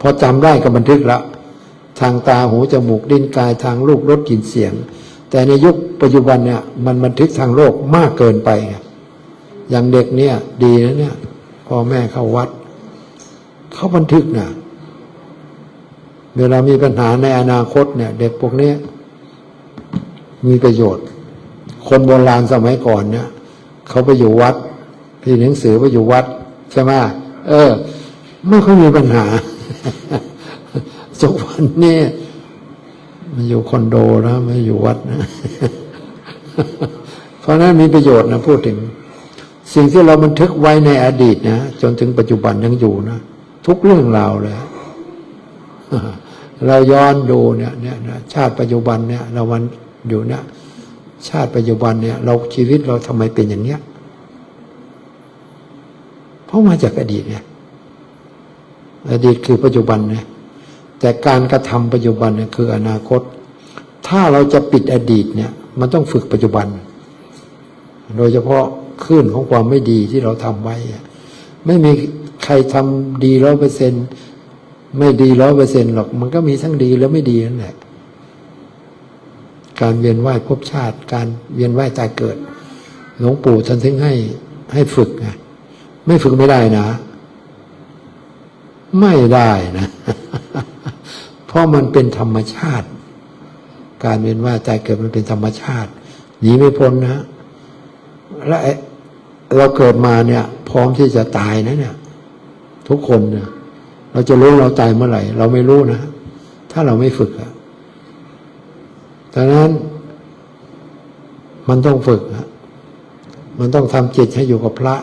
พอจำได้ก็บันทึกละทางตาหูจมูกลิ้นกายทางรูปรสกลิ่นเสียง แต่ในยุคปัจจุบันเนี่ยมันบันทึกทางโลกมากเกินไป อย่างเด็กเนี่ยดีนะเนี่ยพ่อแม่เข้าวัด เขาบันทึกนะเวลามีปัญหาในอนาคตเนี่ยเด็กพวกนี้มีประโยชน์ คนโบราณสมัยก่อนเนี่ยเขาไปอยู่วัดพี่หนังสือไปอยู่วัด ใช่ไหมเออ ไม่ค่อยมีปัญหา สุกวันนี้มันอยู่คอนโดนะไม่อยู่วัดนะ เพราะนั้นมีประโยชน์นะพูดถึง สิ่งที่เราบันทึกไว้ในอดีตนะจนถึงปัจจุบันยังอยู่นะทุกเรื่องราวเลยเราย้อนดูเนี่ยเนี่ยชาติปัจจุบันเนี่ยเรามันอยู่เนี่ยชาติปัจจุบันเนี่ย เราชีวิตเราทำไมเป็นอย่างเนี้ยเพราะมาจากอดีตเนี่ย อดีตคือปัจจุบันนี่ยแต่การกระทำปัจจุบันเนี่ยคืออนาคต ถ้าเราจะปิดอดีตเนี่ยมันต้องฝึกปัจจุบัน โดยเฉพาะคลื่นของความไม่ดีที่เราทำไว้ ไม่มีใครทำดีร้อยเปอร์เซ็นไม่ดีร้อยเปอร์เซ็นหรอก มันก็มีทั้งดีและไม่ดีนั่นแหละ การเวียนว่ายภพชาติ การเวียนว่ายตายเกิด หลวงปู่ท่านถึงให้ให้ฝึกไงไม่ฝึกไม่ได้นะ ไม่ได้นะ เพราะมันเป็นธรรมชาติ การเวียนว่ายตายเกิดมันเป็นธรรมชาติหนีไม่พ้นนะและเราเกิดมาเนี่ย พร้อมที่จะตายนะเนี่ย ทุกคนเนี่ยเราจะรู้เราตายเมื่อไหร่ เราไม่รู้นะ ถ้าเราไม่ฝึกอะดังนั้นมันต้องฝึกอะมันต้องทำจิตให้อยู่กับพระ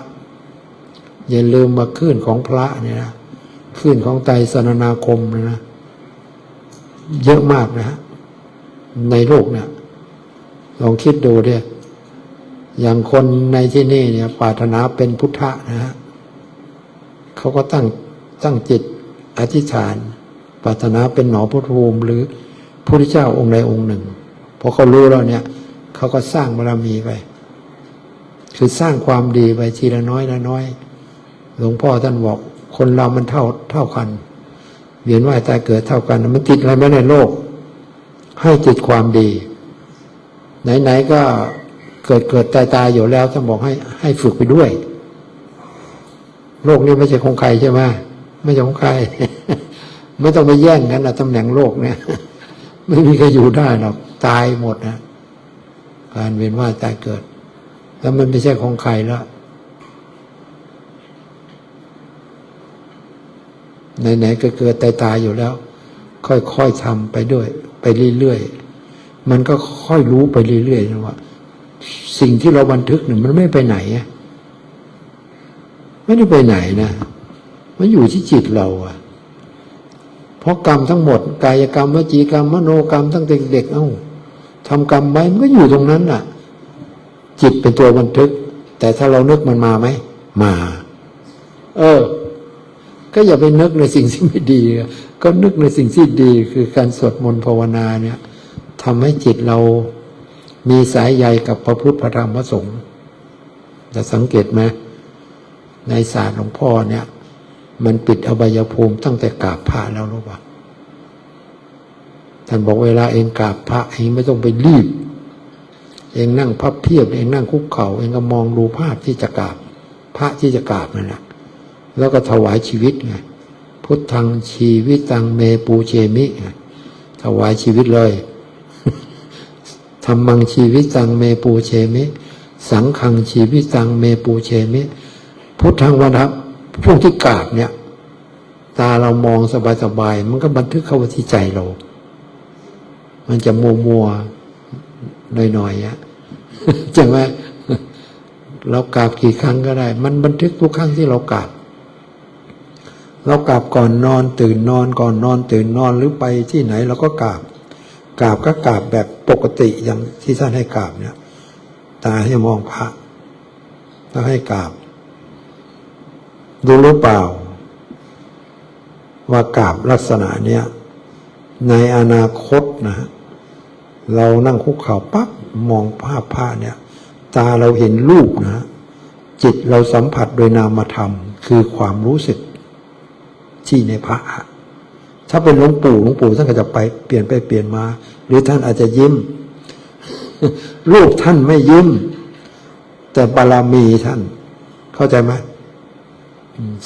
อย่าลืมมาขึ้นของพระเนี่ยนะ ขึ้นของไตสนนาคมนะ เยอะมากนะ ในโลกเนี่ยลองคิดดูดิอย่างคนในที่นี่เนี่ยปรารถนาเป็นพุทธะนะฮะเขาก็ตั้งตั้งจิตอธิษฐานปรารถนาเป็นหนอพุทธภูมิหรือพระเจ้าองค์ใดองค์หนึ่งพอเขารู้แล้วเนี่ยเขาก็สร้างบารมีไป คือสร้างความดีไปทีละน้อยละน้อย หลวงพ่อท่านบอก คนเรามันเท่าเท่ากันเวียนว่ายตายเกิดเท่ากัน มันติดอะไรไม่ในโลก ให้ติดความดี ไหนๆก็เกิดเกิดตายตายอยู่แล้วท่านบอกให้ให้ฝึกไปด้วย โลกนี้ไม่ใช่ของใครใช่ไหมไม่ใช่ของใคร ไม่ต้องไปแย่งกันนะตำแหน่งโลกเนี่ย ไม่มีใครอยู่ได้หรอกตายหมดนะการเวียนว่ายตายเกิด แล้วมันไม่ใช่ของใครแล้ว ไหนๆก็เกิดตายตายอยู่แล้ว ค่อยๆทำไปด้วย ไปเรื่อยๆมันก็ค่อยรู้ไปเรื่อยๆนะว่าสิ่งที่เราบันทึกเนี่ยมันไม่ไปไหนอะไม่ได้ไปไหนนะมันอยู่ที่จิตเราอะเพราะกรรมทั้งหมด กายกรรมวจีกรรมมโนกรรมตั้งแต่เด็กเอ้าทำกรรมไว้มันก็อยู่ตรงนั้นน่ะ จิตเป็นตัวบันทึก แต่ถ้าเรานึกมันมาไหมมา เออ ก็อย่าไปนึกในสิ่งที่ไม่ดี ก็นึกในสิ่งที่ดี คือการสวดมนต์ภาวนาเนี่ยทำให้จิตเรามีสายใยกับพระพุทธพระธรรมพระสงฆ์จะสังเกตไหมในศาสตร์หลวงพ่อเนี่ย มันปิดอบายภูมิตั้งแต่กราบพระแล้วรู้ปะท่านบอกเวลาเองกราบพระเองไม่ต้องไปรีบ เองนั่งพับเพียบเองนั่งคุกเข่าเองก็มองดูภาพที่จะกราบ พระที่จะกราบนั่นแหละ แล้วก็ถวายชีวิตไงพุทธังชีวิตตังเมปูเชมิถวายชีวิตเลยธรรมังชีวิตตังเมปูเชมิ สังขังชีวิตตังเมปูเชมิ พุทธังวันครับพวกที่กราบเนี่ย ตาเรามองสบายๆมันก็บันทึกเข้าไว้ที่ใจเรา มันจะมัวมัวหน่อยๆอะใช่ไหมเรากราบกี่ครั้งก็ได้ มันบันทึกทุกครั้งที่เรากราบ เรากราบก่อนนอนตื่นนอนก่อนนอนตื่นนอนหรือไปที่ไหนเราก็กราบกราบก็กราบแบบปกติอย่างที่ท่านให้กราบเนี่ย ตาให้มองพระต้องให้กราบดูรู้เปล่า ว่ากราบลักษณะเนี้ยในอนาคตนะฮะเรานั่งคุกเข่าปั๊บมองภาพผ้าเนี่ย ตาเราเห็นรูปนะ จิตเราสัมผัสโดยนามธรรม คือความรู้สึก ที่ในพระถ้าเป็นหลวงปู่หลวงปู่ท่านก็จะไปเปลี่ยนไปเปลี่ยนมา หรือท่านอาจจะยิ้มรูปท่านไม่ยิ้ม แต่บารมีท่าน เข้าใจไหม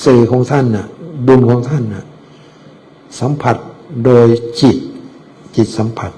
สื่อของท่านน่ะ บุญของท่านน่ะ สัมผัสโดยจิต จิตสัมผัส